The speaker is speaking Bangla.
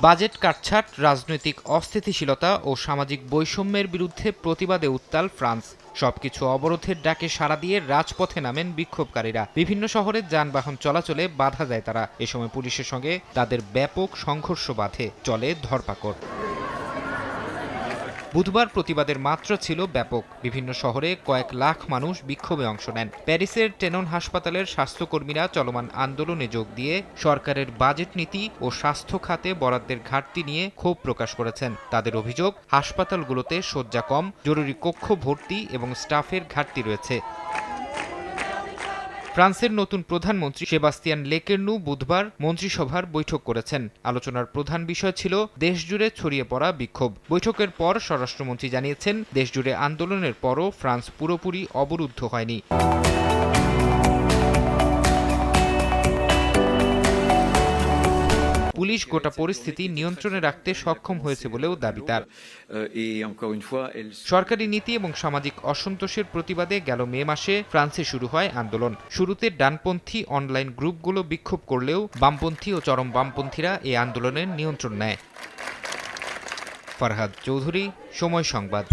বাজেট কাটছাট, রাজনৈতিক অস্থিতিশীলতা ও সামাজিক বৈষম্যের বিরুদ্ধে প্রতিবাদে উত্তাল ফ্রান্স। সবকিছু অবরোধের ডাকে সাড়া দিয়ে রাজপথে নামেন বিক্ষোভকারীরা। বিভিন্ন শহরে যানবাহন চলাচলে বাধা দেয় তারা। এ সময় পুলিশের সঙ্গে তাদের ব্যাপক সংঘর্ষ বাধে, চলে ধরপাকড়। বুধবার প্রতিবাদের মাত্রা ছিল ব্যাপক। বিভিন্ন শহরে কয়েক লাখ মানুষ বিক্ষোভে অংশ নেন। প্যারিসের টেনন হাসপাতালের স্বাস্থ্যকর্মীরা চলমান আন্দোলনে যোগ দিয়ে সরকারের বাজেট নীতি ও স্বাস্থ্য খাতে বরাদ্দের ঘাটতি নিয়ে ক্ষোভ প্রকাশ করেছেন। তাদের অভিযোগ, হাসপাতালগুলোতে শয্যা কম, জরুরি কক্ষ ভর্তি এবং স্টাফের ঘাটতি রয়েছে। ফ্রান্সের নতুন প্রধানমন্ত্রী সেবাস্তিয়ান লেকেরনু বুধবার মন্ত্রিসভার বৈঠক করেছেন। আলোচনার প্রধান বিষয় ছিল দেশজুড়ে ছড়িয়ে পড়া বিক্ষোভ। বৈঠকের পর স্বরাষ্ট্রমন্ত্রী জানিয়েছেন, দেশজুড়ে আন্দোলনের পরও ফ্রান্স পুরোপুরি অবরুদ্ধ হয়নি। পুলিশ গোটা পরিস্থিতি নিয়ন্ত্রণে রাখতে সক্ষম হয়েছে বলেও দাবি তার। Euh, সরকারি নীতি এবং সামাজিক অসন্তোষের প্রতিবাদে গেল মে মাসে ফ্রান্সে শুরু হয় আন্দোলন। শুরুতে ডানপন্থী অনলাইন গ্রুপগুলো বিক্ষোভ করলেও বামপন্থী ও চরম বামপন্থীরা এই আন্দোলনের নিয়ন্ত্রণ নেয়। ফরহাদ চৌধুরী সময় সংবাদ।